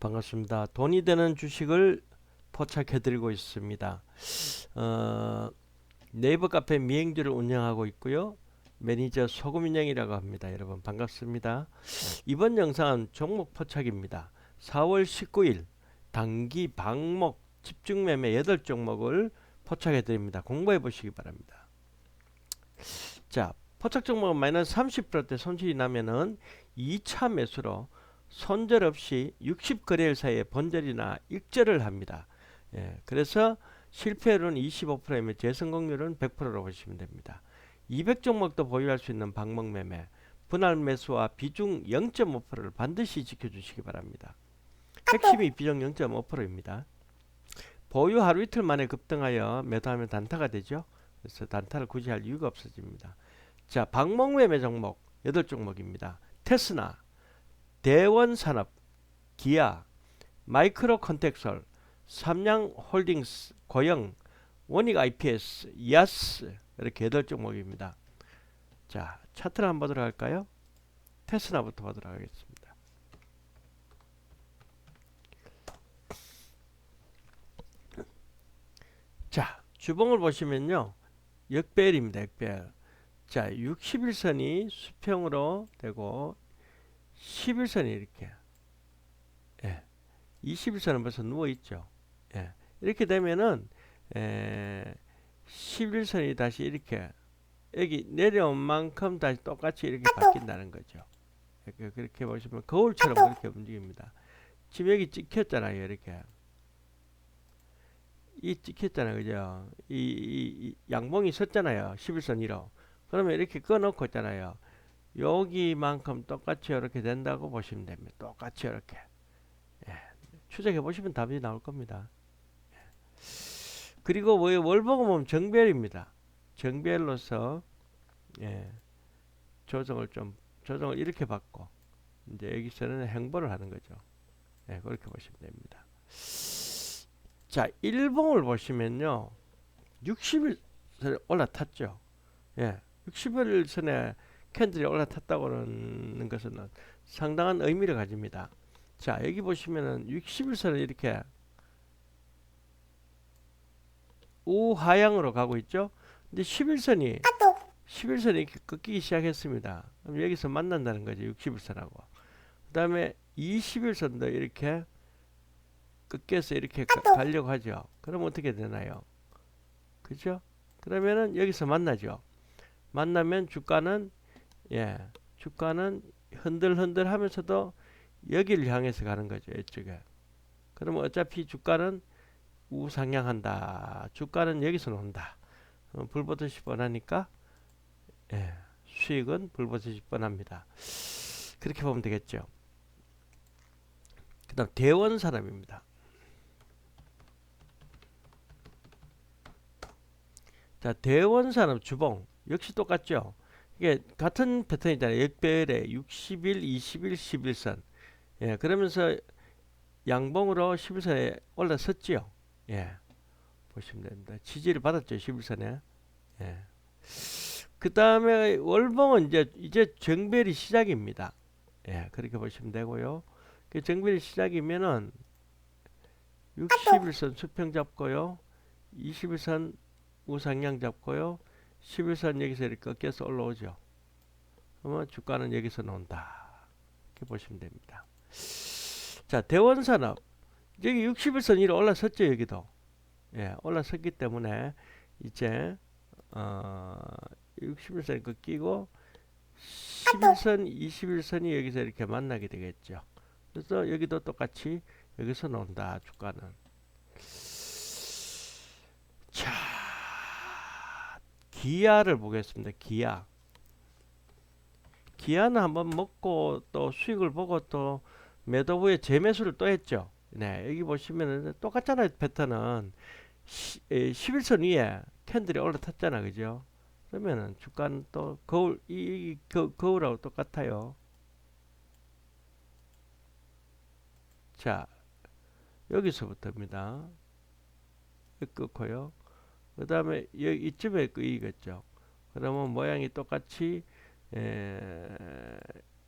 반갑습니다. 돈이 되는 주식을 포착해 드리고 있습니다. 어, 네이버 카페 미행주를 운영하고 있고요. 매니저 소금인형이라고 합니다. 여러분 반갑습니다. 이번 영상은 종목 포착입니다. 4월 19일 단기 방목 집중 매매 8종목을 포착해 드립니다. 공부해 보시기 바랍니다. 자, 포착 종목은 마이너스 30%대 손실이 나면은 2차 매수로 손절 없이 60거래일 사이에 본절이나 익절을 합니다. 예, 그래서 실패율은 25%이면 재성공률은 100%로 보시면 됩니다. 200종목도 보유할 수 있는 방목 매매, 분할 매수와 비중 0.5%를 반드시 지켜주시기 바랍니다. 핵심이 비중 0.5%입니다. 보유 하루 이틀 만에 급등하여 매도하면 단타가 되죠. 그래서 단타를 굳이 할 이유가 없어집니다. 자, 방목 매매 종목 8종목입니다. 테스나, 대원산업, 기아, 마이크로 컨텍솔, 삼양홀딩스, 고영, 원익 IPS, 이아스 이렇게 여덟 종목입니다. 자, 차트를 한번 보도록 할까요? 테스나부터 보도록 하겠습니다. 자, 주봉을 보시면요. 역배열입니다. 역배열. 자, 60일선이 수평으로 되고 11선이 이렇게 예. 21선은 벌써 누워 있죠. 예. 이렇게 되면은 에, 11선이 다시 이렇게 여기 내려온 만큼 다시 똑같이 이렇게 바뀐다는 거죠. 이렇게 그렇게 보시면 거울처럼 그렇게 움직입니다. 지금 여기 찍혔잖아요. 이렇게 이 찍혔잖아요. 그죠? 이, 이, 이 양봉이 섰잖아요. 11선 1호. 그러면 이렇게 꺼놓고 있잖아요. 여기만큼 똑같이 이렇게 된다고 보시면 됩니다. 똑같이 이렇게 예. 추적해 보시면 답이 나올 겁니다. 예. 그리고 뭐 월봉은 보면 정별입니다. 정별로서 예. 조정을 좀 조정을 이렇게 받고 이제 여기서는 행보를 하는 거죠. 예, 그렇게 보시면 됩니다. 자, 일봉을 보시면요. 60일 올라탔죠. 예. 60일 선에 캔들이 올라탔다고는 것은 상당한 의미를 가집니다. 자, 여기 보시면은 60일선을 이렇게 우하향으로 가고 있죠. 근데 11선이 11선이 이렇게 꺾이기 시작했습니다. 그럼 여기서 만난다는 거죠. 60일선하고. 그 다음에 20일선도 이렇게 꺾여서 이렇게 가, 가려고 하죠. 그럼 어떻게 되나요? 그죠? 그러면은 여기서 만나죠. 만나면 주가는 예, 주가는 흔들흔들 하면서도 여기를 향해서 가는 거죠. 이쪽에. 그러면 어차피 주가는 우상향한다. 주가는 여기서 논다. 어, 불보듯이 뻔하니까 예, 수익은 불보듯이 뻔합니다. 그렇게 보면 되겠죠. 그 다음 대원 산업입니다. 자, 대원 산업 주봉 역시 똑같죠. 이게 같은 패턴이잖아요. 역별에 60일, 20일, 11선. 예, 그러면서 양봉으로 11선에 올라섰지요. 예. 보시면 됩니다. 지지를 받았죠. 11선에. 예. 그 다음에 월봉은 이제, 이제 정별이 시작입니다. 예, 그렇게 보시면 되고요. 그 정별이 시작이면은 60일선 수평 잡고요. 21선 우상향 잡고요. 11선 여기서 이렇게 꺾여서 올라오죠. 그러면 주가는 여기서 나온다. 이렇게 보시면 됩니다. 자, 대원산업. 여기 60일선 위로 올라섰죠, 여기도. 예, 올라섰기 때문에 이제 어, 60일선이 꺾이고 11선, 21선이 여기서 이렇게 만나게 되겠죠. 그래서 여기도 똑같이 여기서 나온다, 주가는. 자, 기아를 보겠습니다. 기아. 기아는 한번 먹고 또 수익을 보고 또 매도 후에 재매수를 또 했죠. 네, 여기 보시면은 똑같잖아요. 패턴은 11선 위에 캔들이 올라탔잖아. 그죠? 그러면은 주가는 또 거울 이, 이 거, 거울하고 똑같아요. 자, 여기서부터입니다. 끊고요. 그 다음에 여기 이쯤에 끄이겠죠. 그러면 모양이 똑같이 에,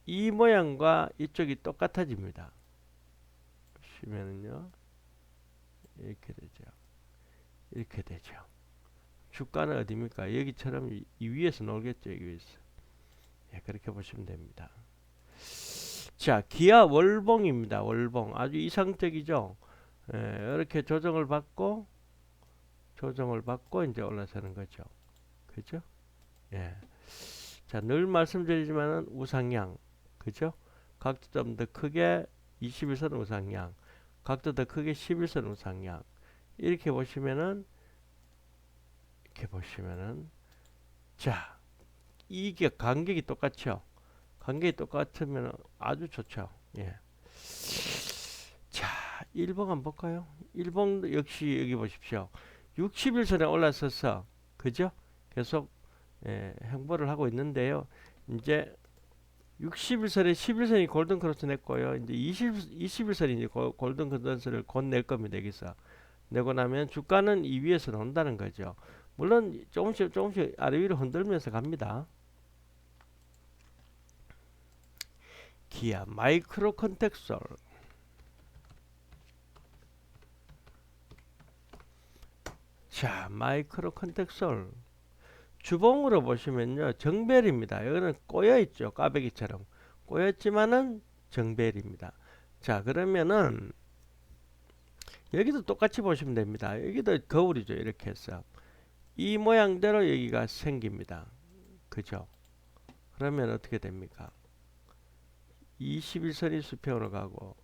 이 모양과 이쪽이 똑같아집니다. 보시면은요 이렇게 되죠. 이렇게 되죠. 주가는 어디입니까? 여기처럼 이, 이 위에서 놀겠죠. 이 위에서. 예, 그렇게 보시면 됩니다. 자, 기아 월봉입니다. 월봉 아주 이상적이죠. 예, 이렇게 조정을 받고 조정을 받고 이제 올라서는 거죠. 그죠? 예. 자, 늘 말씀드리지만은 우상향. 그죠? 각도 좀 더 크게 21선 우상향. 각도 더 크게 11선 우상향. 이렇게 보시면은 이렇게 보시면은 자, 이게 간격이 똑같죠. 간격이 똑같으면 아주 좋죠. 예. 자, 1번 한번 볼까요? 1번 역시 여기 보십시오. 60일선에 올라서서 그죠? 계속 예, 행보를 하고 있는데요. 이제 60일선에 11선이 골든 크로스 냈고요. 이제 20, 20일선이 이제 고- 골든 크로스를 곧 낼 겁니다. 여기서 내고 나면 주가는 이 위에서 논다는 거죠. 물론 조금씩 조금씩 아래 위로 흔들면서 갑니다. 기아 마이크로 컨텍솔 자 마이크로 컨텍솔. 주봉으로 보시면요 정벨입니다. 여기는 꼬여있죠 까베기처럼. 꼬였지만은 정벨입니다. 자 그러면은 여기도 똑같이 보시면 됩니다. 여기도 거울이죠 이렇게 해서. 이 모양대로 여기가 생깁니다. 그죠? 그러면 어떻게 됩니까? 21선이 수평으로 가고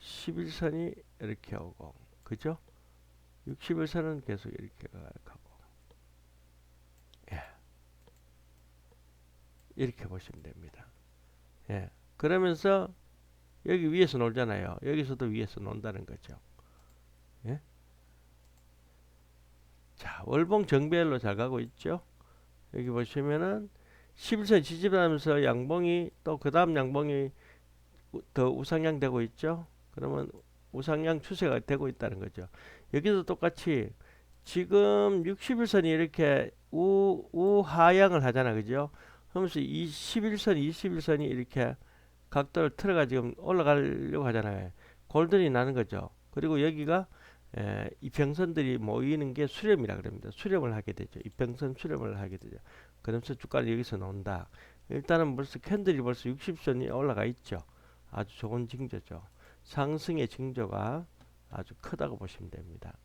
11선이 이렇게 오고 그죠 61선은 계속 이렇게 가고 예. 이렇게 보시면 됩니다. 예. 그러면서 여기 위에서 놀잖아요. 여기서도 위에서 논다는 거죠. 예. 자, 월봉 정배열로 잘 가고 있죠. 여기 보시면은 11선 지지하면서 양봉이 또 그 다음 양봉이 우- 더 우상향 되고 있죠. 그러면 우상향 추세가 되고 있다는 거죠. 여기도 똑같이 지금 60일선이 이렇게 우, 우하향을 하잖아. 그죠? 그러면서 이 11선, 21선이 이렇게 각도를 틀어가 지금 올라가려고 하잖아요. 골든이 나는 거죠. 그리고 여기가 에, 이평선들이 모이는 게 수렴이라 그럽니다. 수렴을 하게 되죠. 이평선 수렴을 하게 되죠. 그러면서 주가는 여기서 나온다. 일단은 벌써 캔들이 벌써 60선이 올라가 있죠. 아주 좋은 징조죠. 상승의 징조가 아주 크다고 보시면 됩니다.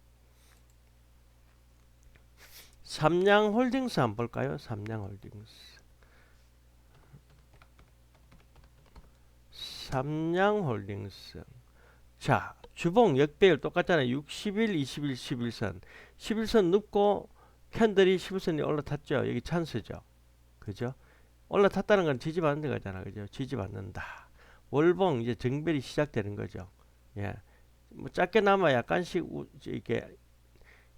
삼양홀딩스 한번 볼까요? 삼양홀딩스. 삼양홀딩스. 자, 주봉 역배열 똑같잖아요. 60일, 20일, 11선. 11선 눕고 캔들이 11선이 올라탔죠. 여기 찬스죠. 그죠? 올라탔다는 건 지지 받는 거잖아. 그죠? 지지 받는다. 월봉 이제 정별이 시작되는 거죠. 예. 뭐 작게나마 약간씩 우, 이렇게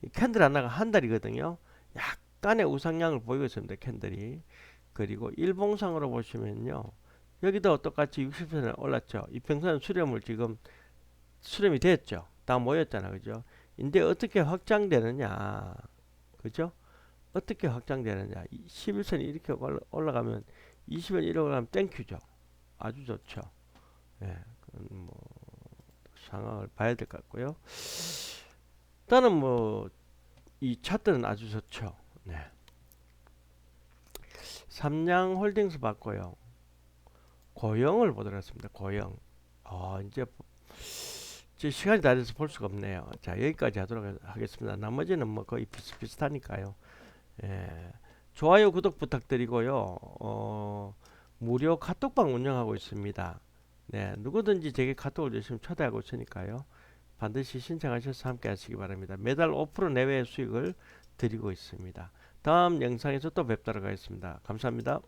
이 캔들 하나가 한 달이거든요. 약간의 우상향을 보이고 있습니다. 캔들이. 그리고 일봉상으로 보시면요. 여기도 똑같이 60선에 올랐죠. 이평선 수렴을 지금 수렴이 됐죠. 다 모였잖아. 그죠? 근데 어떻게 확장되느냐. 그죠? 어떻게 확장되느냐. 11선이 이렇게 올라- 올라가면 20원 이렇게 올라가면 땡큐죠. 아주 좋죠. 예. 뭐 상황을 봐야 될 것 같고요. 일단은 뭐 이 차트는 아주 좋죠. 네. 삼양 홀딩스 봤고요. 고영을 보도록 하겠습니다. 고영. 아 이제 이제 시간이 다 돼서 볼 수가 없네요. 자 여기까지 하도록 하- 하겠습니다. 나머지는 뭐 거의 비슷비슷하니까요. 예. 좋아요 구독 부탁드리고요. 어, 무료 카톡방 운영하고 있습니다. 네, 누구든지 제게 카톡을 주시면 초대하고 있으니까요. 반드시 신청하셔서 함께 하시기 바랍니다. 매달 5% 내외의 수익을 드리고 있습니다. 다음 영상에서 또 뵙도록 하겠습니다. 감사합니다.